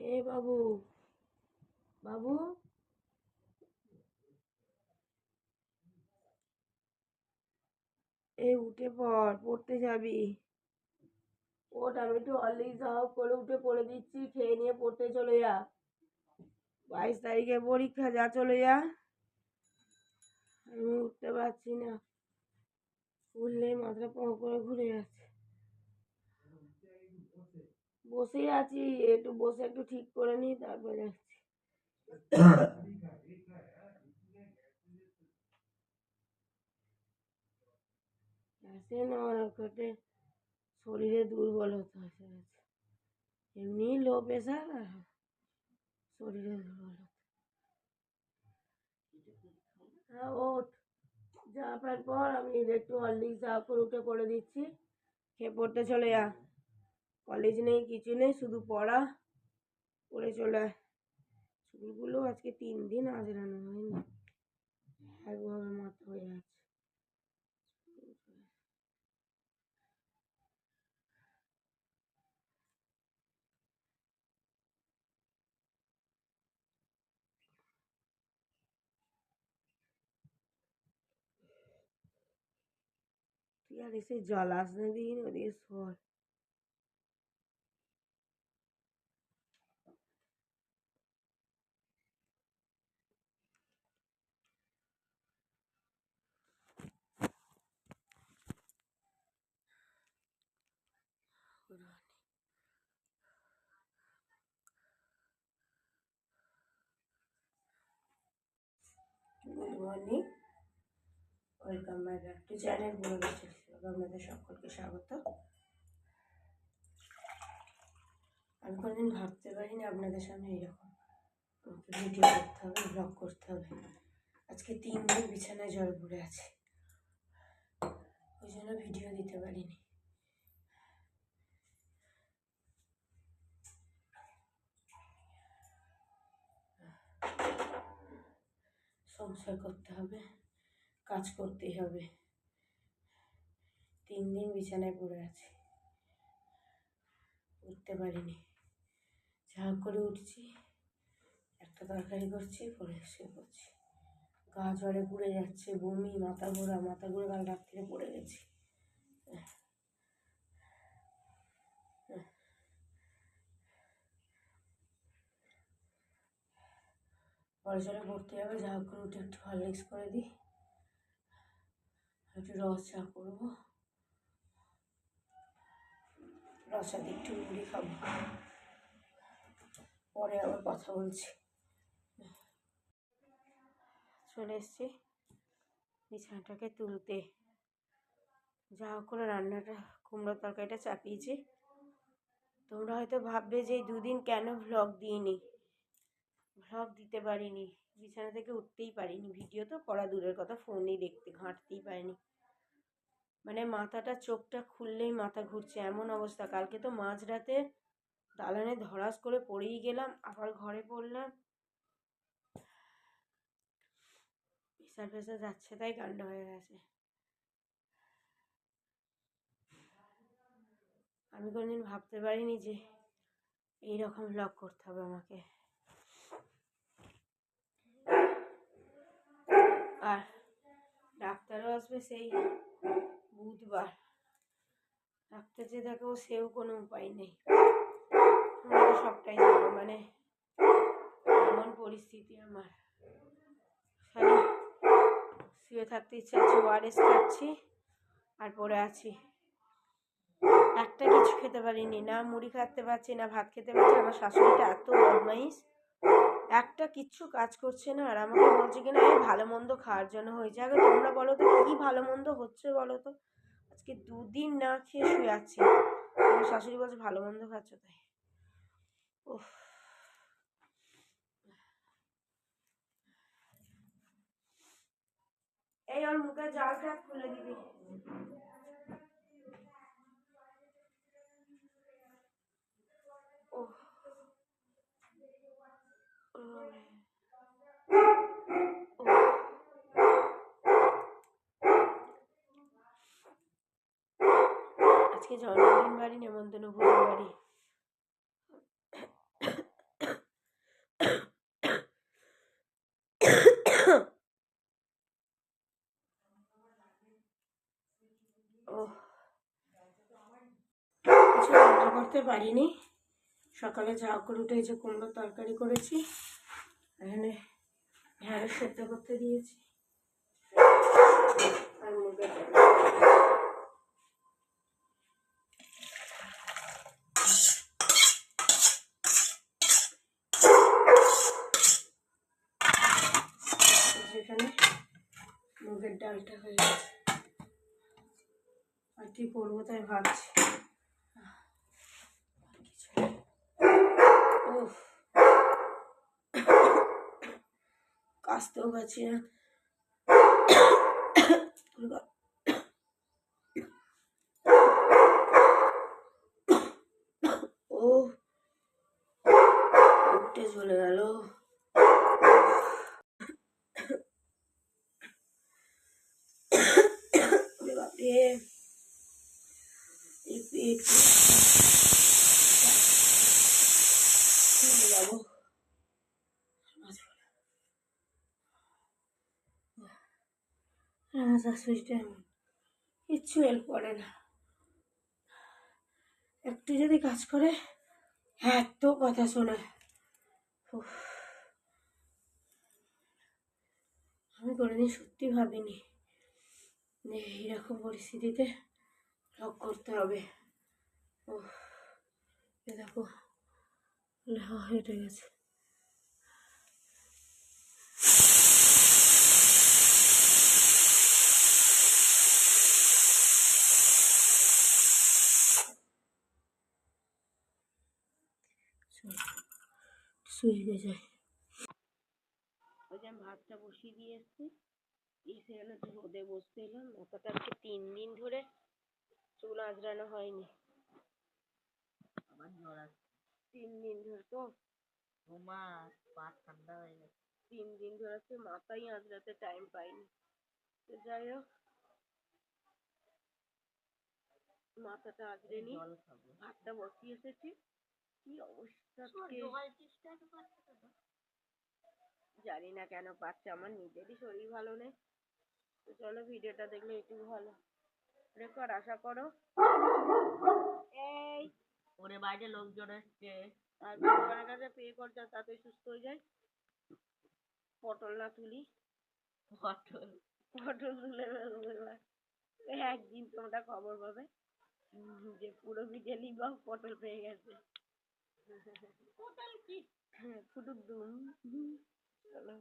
এ বাবু বাবু? এ উঠে পড়, পড়তে যাবি। ওঠ, আমি একটু হরলিক্স দাও করে উঠে পড়ে দিচ্ছি, খেয়ে নিয়ে পড়তে চলে যা। বাইশ তারিখে পরীক্ষা, যা চলে যা। আমি উঠতে পারছি না। উঠলেই মাথাটা পঁ করে ঘুরে যাচ্ছে। বসেই আছি, একটু বসে একটু ঠিক করে নিই, তারপরে যাচ্ছি। আসে না ওখানে শরীরে দুর্বলতা এমনি লো প্রেশার আর শরীরে দুর্বলতা হ্যাঁ। প্যান্ট পর আমি একটু হরলিক্স চা করে উঠে করে দিচ্ছি। খেয়ে পড়তে চলে যা। কলেজ নেই কিছু নেই, শুধু পড়া। পড়ে চলে আয়। চুলগুলো আজকে তিন দিন আজরানো হয়নি। একভাবে মাথা হয়ে আছে। তুই আর এসে জল আসতে দিই ওদিকে সর morning. Welcome my back to channel বলে আপনাদের সকলকে স্বাগত। আমি কোনোদিন ভাবতে পারিনি আপনাদের সামনে এরকম ভিডিও করতে হবে ব্লগ করতে হবে। আজকে তিন দিন বিছানায় জল পড়ে আছে। ওই জন্য ভিডিও দিতে পারিনি। সংসার করতে হবে, কাজ করতেই হবে। তিন দিন বিছানায় পড়ে আছি। উঠতে পারিনি। যা করে উঠছি, একটা তরকারি করছি, পরে শুয়ে পড়ছি। গা জ্বরে পুড়ে যাচ্ছে, বমি, মাথা ঘোরা, মাথা ঘুরে কাল রাত্রিরে পড়ে গেছি। পরে চলে পড়তে যাবে যা করে উঠে একটু হরলিক্স করে দিই। একটু রস চা করব। রস দিয়ে একটু মুড়ি খাব। পরে আবার কথা বলছি। চলে এসছি বিছানাটাকে তুলতে। যা করে রান্নাটা কুমড়ো তরকারিটা চাপিয়েছি। তোমরা হয়তো ভাববে যে দুদিন কেন ভ্লগ দিইনি? ভ্লগ দিতে পারিনি। বিছানা থেকে উঠতেই পারিনি। ভিডিও তো করা দূরের কথা, ফোনেই দেখতে, ঘাঁটতেই পারিনি। মানে মাথাটা, চোখটা খুললেই মাথা ঘুরছে, এমন অবস্থা। কালকে তো মাঝরাতে দালানে ধরাস করে পড়েই গেলাম, আবার ঘরে পড়লাম। প্রেশার ফেসার যাচ্ছে তাই কাণ্ড হয়ে গেছে। আমি কোনোদিন ভাবতে পারিনি যে এইরকম ব্লগ করতে হবে আমাকে আর আসবে সেই বুধবার। ডাক্তার যে দেখাবো সেও কোনো উপায় নেই। সবটাই মানে এমন পরিস্থিতি আমার। শুয়ে থাকতে ইচ্ছা আছে ওয়ারেস খাচ্ছি আর পরে আছি। একটা কিছু খেতে পারিনি, না মুড়ি খেতে পারছি, না ভাত খেতে পারছি। আমার শাশুড়িটা এত বদমাইশ। একটা কিচ্ছু কাজ করছে না। আর আমাকে বলছে কিনা, এই ভালো মন্দ খাওয়ার জন্য হয়েছে আগে তোমরা বলো তো, কী ভালো মন্দ হচ্ছে বলো তো? আজকে দুদিন না খেয়ে শুয়ে আছি। আমার শাশুড়ি বলছে, ভালো মন্দ খাচ্ছ তাই। ওহ এই ওর মুখে জালটা খুলে দিবি। Oh. আজকে জন্মদিন বাড়ি, নেমন্তন্ন ভোজন বাড়ি। oh. কিছু রান্না করতে পারিনি। সকালে যা করে উঠে যে কুমড়ো তরকারি করেছি। এখানে ঢ্যাঁড়স সেদ্ধ করতে দিয়েছি। আর মুগের ডাল। মুগের ডালটা হয়ে গেছে। আর কি করব তাই ভাবছি। উফ। কাশতেও পারছি না ও উঠে চলে গেল ওরে বাপরে এই পেট চলে যাব আমার শাশুড়িটা এমন। কিচ্ছু হেল্প করে না। একটু যদি কাজ করে, এত কথা উফ। আমি কোনোদিন সত্যি ভাবিনি যে এইরকম পরিস্থিতিতে লক করতে হবে। ও দেখো হেঁটে গেছে। শুয়ে যায়। ওই যে আমি ভাতটা বসিয়ে দিয়ে এসছি। এসে এখানে একটু রোদে বসতে এলাম। মাথাটা আজকে তিন দিন ধরে চুল আঁচড়ানো হয়নি। আমার জ্বর তিন দিন ধরে তো ঘুমা পা ঠান্ডা হয়ে গেছে। তিন দিন ধরে আজকে মাথাই আঁচড়াতে টাইম পাইনি। তো যাই হোক মাথাটা আঁচড়ে নি ভাতটা বসিয়ে এসেছি। কি অবস্থা জানি না কেন পাচ্ছে আমার নিজেরই শরীর ভালো নেই। তো চলো ভিডিওটা দেখলে একটু ভালো। রেকর্ড আশা করো। এই ওরে বাইরে লোকজন এসছে। আর ভগবানের কাছে পে করতে তাতে সুস্থ হয়ে যায়। পটল না তুলি। পটল। পটল তুলে ফেলব এবার। একদিন তোমরা খবর পাবে। যে পুরো বিকেলই বা পটল পেয়ে গেছে। পটল কি হ্যাঁ ফুটুক দুম। চলো।